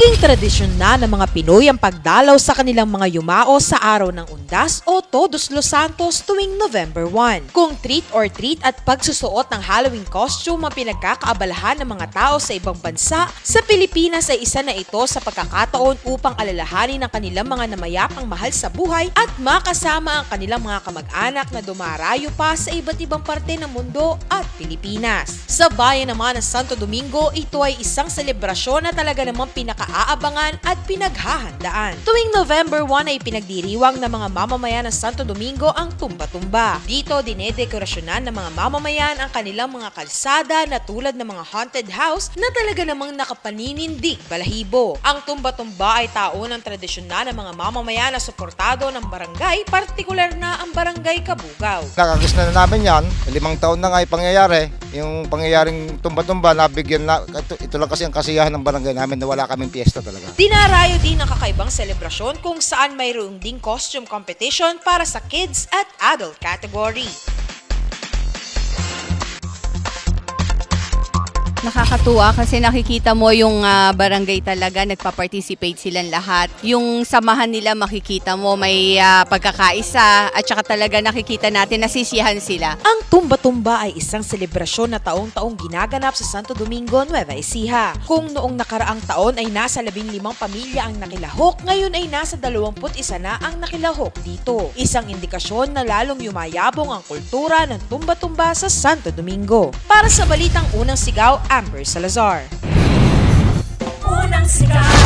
Naging tradisyon na ng mga Pinoy ang pagdalaw sa kanilang mga yumao sa araw ng undas o Todos Los Santos tuwing November 1. Kung treat or treat at pagsusuot ng Halloween costume ang pinagkakaabalahan ng mga tao sa ibang bansa, sa Pilipinas ay isa na ito sa pagkakataon upang alalahanin ang kanilang mga namayapang mahal sa buhay at makasama ang kanilang mga kamag-anak na dumarayo pa sa iba't ibang parte ng mundo at Pilipinas. Sa bayan naman ng Santo Domingo, ito ay isang selebrasyon na talaga namang pinakaabangan at pinaghahandaan. Tuwing November 1 ay pinagdiriwang ng mga mamamayan ng Santo Domingo ang tumba-tumba. Dito dinedekorasyonan ng mga mamamayan ang kanilang mga kalsada na tulad ng mga haunted house na talaga namang nakapaninindig balahibo. Ang tumba-tumba ay taon ng tradisyon na ng mga mamamayan na suportado ng barangay, partikular na ang barangay Kabugaw. Nakakis na namin yan. Limang taon na nga pangyayari. Yung pangyayaring tumba-tumba, nabigyan na, ito, ito lang kasi ang kasiyahan ng barangay namin na wala kaming piyesta talaga. Dinarayo din ang kakaibang selebrasyon kung saan mayroong ding costume competition para sa kids at adult category. Nakakatuwa kasi nakikita mo yung ah, barangay talaga, nagpa-participate silang lahat. Yung samahan nila makikita mo may ah, pagkakaisa at saka talaga nakikita natin nasisiyahan sila. Ang Tumba-Tumba ay isang selebrasyon na taong-taong ginaganap sa Santo Domingo, Nueva Ecija. Kung noong nakaraang taon ay nasa 15 pamilya ang nakilahok, ngayon ay nasa 21 na ang nakilahok dito. Isang indikasyon na lalong yumayabong ang kultura ng Tumba-Tumba sa Santo Domingo. Para sa Balitang Unang Sigaw, Amber Salazar. Unang sigaw